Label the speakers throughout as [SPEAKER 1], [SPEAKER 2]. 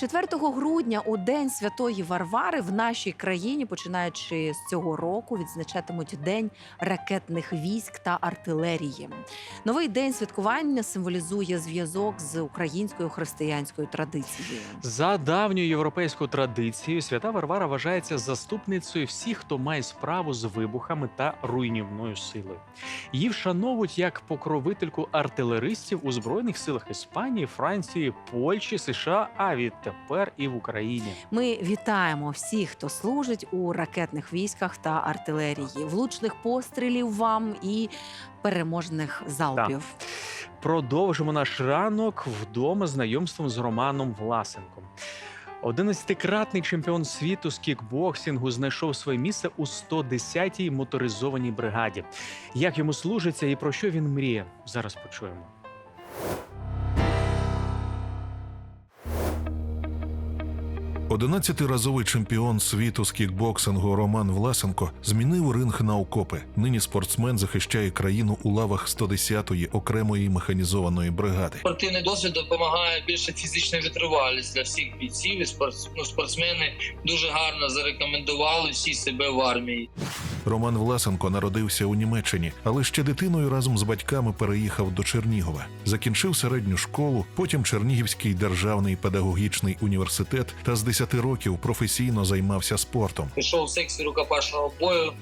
[SPEAKER 1] 4 грудня, у день святої Варвари, в нашій країні, починаючи з цього року, відзначатимуть День ракетних військ та артилерії. Новий день святкування символізує зв'язок з українською християнською традицією.
[SPEAKER 2] За давньою європейською традицією, свята Варвара вважається заступницею всіх, хто має справу з вибухами та руйнівною силою. Її вшановують як покровительку артилеристів у збройних силах Іспанії, Франції, Польщі, США, а відтепер і в Україні.
[SPEAKER 1] Ми вітаємо всіх, хто служить у ракетних військах та артилерії, влучних пострілів вам і переможних залпів.
[SPEAKER 2] Продовжимо наш ранок вдома знайомством з Романом Власенком. 11-кратний чемпіон світу з кікбоксингу знайшов своє місце у 110-й моторизованій бригаді. Як йому служиться і про що він мріє? Зараз почуємо.
[SPEAKER 3] Одинадцятиразовий чемпіон світу з кікбоксингу Роман Власенко змінив ринг на окопи. Нині спортсмен захищає країну у лавах 110-ї окремої механізованої бригади.
[SPEAKER 4] Спортивний досвід допомагає більше фізична витривалість для всіх бійців. І ну, спортсмени дуже гарно зарекомендували всі себе в армії.
[SPEAKER 3] Роман Власенко народився у Німеччині, але ще дитиною разом з батьками переїхав до Чернігова. Закінчив середню школу, потім Чернігівський державний педагогічний університет та з 10 років професійно займався спортом.
[SPEAKER 4] Пішов в секцію рукопашного бою.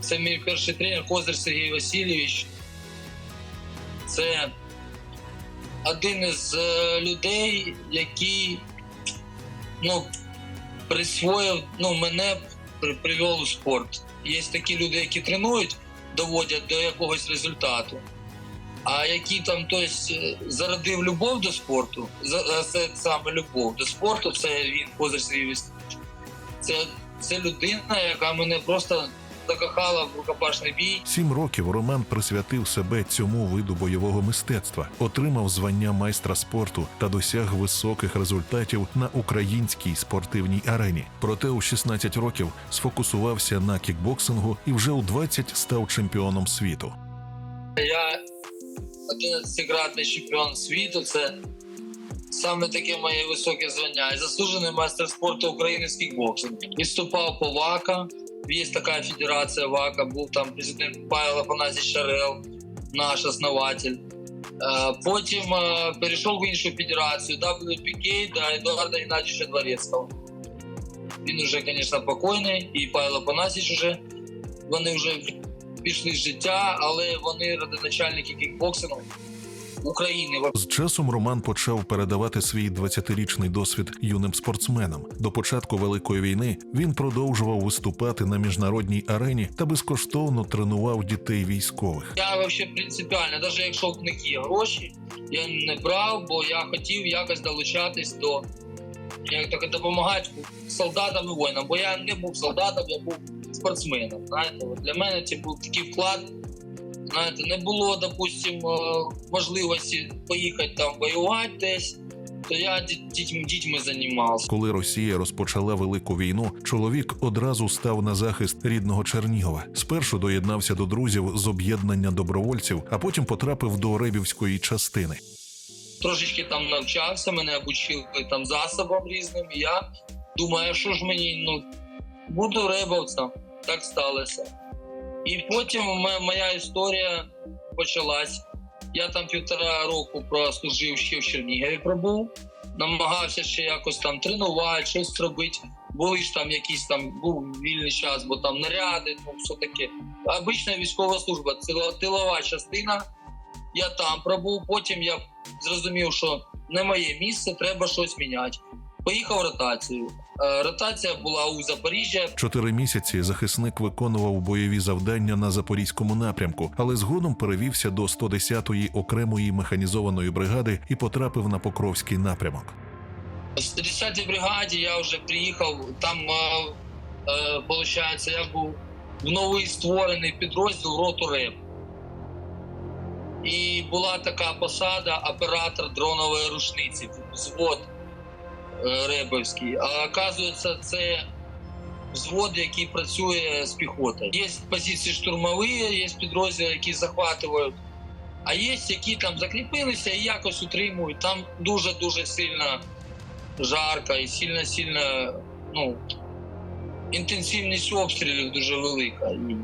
[SPEAKER 4] Це мій перший тренер Козир Сергій Васильович. Це один із е, людей, який ну, присвоїв ну, мене при- привів у спорт. Є такі люди, які тренують, доводять до якогось результату. А які там хтось е, зародив любов до спорту, за- це саме любов до спорту, це він Козир свій. Це, це людина, яка мене просто закохала в рукопашний бій.
[SPEAKER 3] Сім років Роман присвятив себе цьому виду бойового мистецтва, отримав звання майстра спорту та досяг високих результатів на українській спортивній арені. Проте у 16 років сфокусувався на кікбоксингу і вже у 20 став чемпіоном світу.
[SPEAKER 4] Я 11-кратний чемпіон світу. Це саме таке моє високе звання. І заслужений майстер спорту України з кікбоксингу. Виступав по ВАКа. Є така федерація ВАКа. Був там президент Павел Афанасій Шарел, наш основатель. Е, Потім е, перейшов в іншу федерацію WPK до Едуарда Геннадійовича Дворецького. Він вже, звісно, покойний, і Павло Афанасійович вже вони вже пішли з життя, але вони родоначальники кікбоксингу України.
[SPEAKER 3] З часом Роман почав передавати свій 20-річний досвід юним спортсменам. До початку великої війни він продовжував виступати на міжнародній арені та безкоштовно тренував дітей військових.
[SPEAKER 4] Я взагалі принципіально, навіть якщо в них є гроші, я не брав, бо я хотів якось долучатись до як так, допомагати солдатам і воїнам. Бо я не був солдатом, я був спортсменом. Знаєте, для мене це був такий вклад. Знаєте, не було, допустимо, е, можливості поїхати там воювати десь, то я дітьми, дітьми займався.
[SPEAKER 3] Коли Росія розпочала велику війну, чоловік одразу став на захист рідного Чернігова. Спершу доєднався до друзів з об'єднання добровольців, а потім потрапив до Ребівської частини.
[SPEAKER 4] трошечки там навчався, мене обучили там засобам різним. Я думаю, що ж мені ну буду ребовцем. Так сталося. І потім моя історія почалась. Я там півтора року прослужив ще в Чернігові пробув, намагався ще якось там тренувати, щось робити. Були ж там якісь там був вільний час, бо там наряди, ну все таке. Обична військова служба, тило- тилова частина. Я там пробув, потім я зрозумів, що не моє місце, треба щось міняти. Поїхав ротацію. Е, Ротація була у Запоріжжя.
[SPEAKER 3] Чотири місяці захисник виконував бойові завдання на запорізькому напрямку, але згодом перевівся до 110-ї окремої механізованої бригади і потрапив на Покровський напрямок.
[SPEAKER 4] В 110-й бригаді я вже приїхав. Там, виходить, я був в новий створений підрозділ роту РЕП. І була така посада оператор дронової рушниці, взвод е, Ребовський. А оказується, це взвод, який працює з піхотою. Є позиції штурмові, є підрозділи, які захватують. А є, які там закріпилися і якось утримують. Там дуже-дуже сильно жарко і сильно-сильно, ну, інтенсивність обстрілів дуже велика. І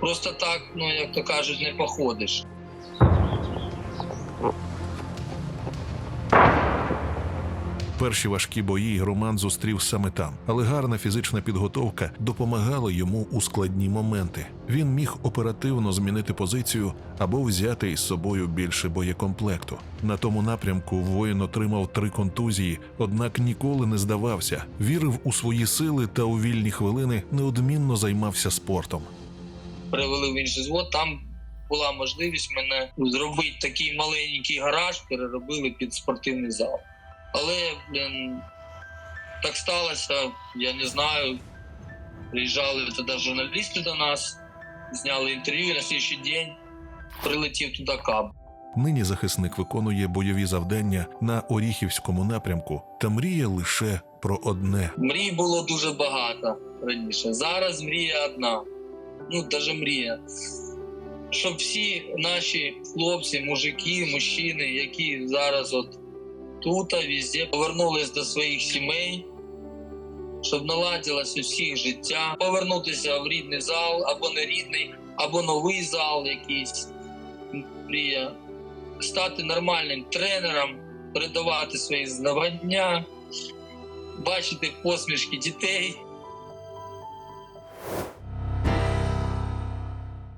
[SPEAKER 4] просто так, ну, як то кажуть, не походиш.
[SPEAKER 3] Перші важкі бої Роман зустрів саме там, але гарна фізична підготовка допомагала йому у складні моменти. Він міг оперативно змінити позицію або взяти із собою більше боєкомплекту. На тому напрямку воїн отримав три контузії, однак ніколи не здавався, вірив у свої сили та у вільні хвилини неодмінно займався спортом.
[SPEAKER 4] перевели в інший звод. Там була можливість мене зробити такий маленький гараж, переробили під спортивний зал. Але блін, так сталося, я не знаю. Приїжджали тоді журналісти до нас, зняли інтерв'ю і на слідчий день прилетів туди каб.
[SPEAKER 3] Нині захисник виконує бойові завдання на Оріхівському напрямку та мріє лише про одне
[SPEAKER 4] Мрій було дуже багато раніше. Зараз мрія одна. Ну, навіть мрія. Щоб всі наші хлопці, мужики, мужчини, які зараз от тут, везде, повернулись до своїх сімей, щоб наладилось усіх життя, повернутися в рідний зал, або не рідний, або новий зал якийсь. Стати нормальним тренером, передавати свої знавання, бачити посмішки дітей,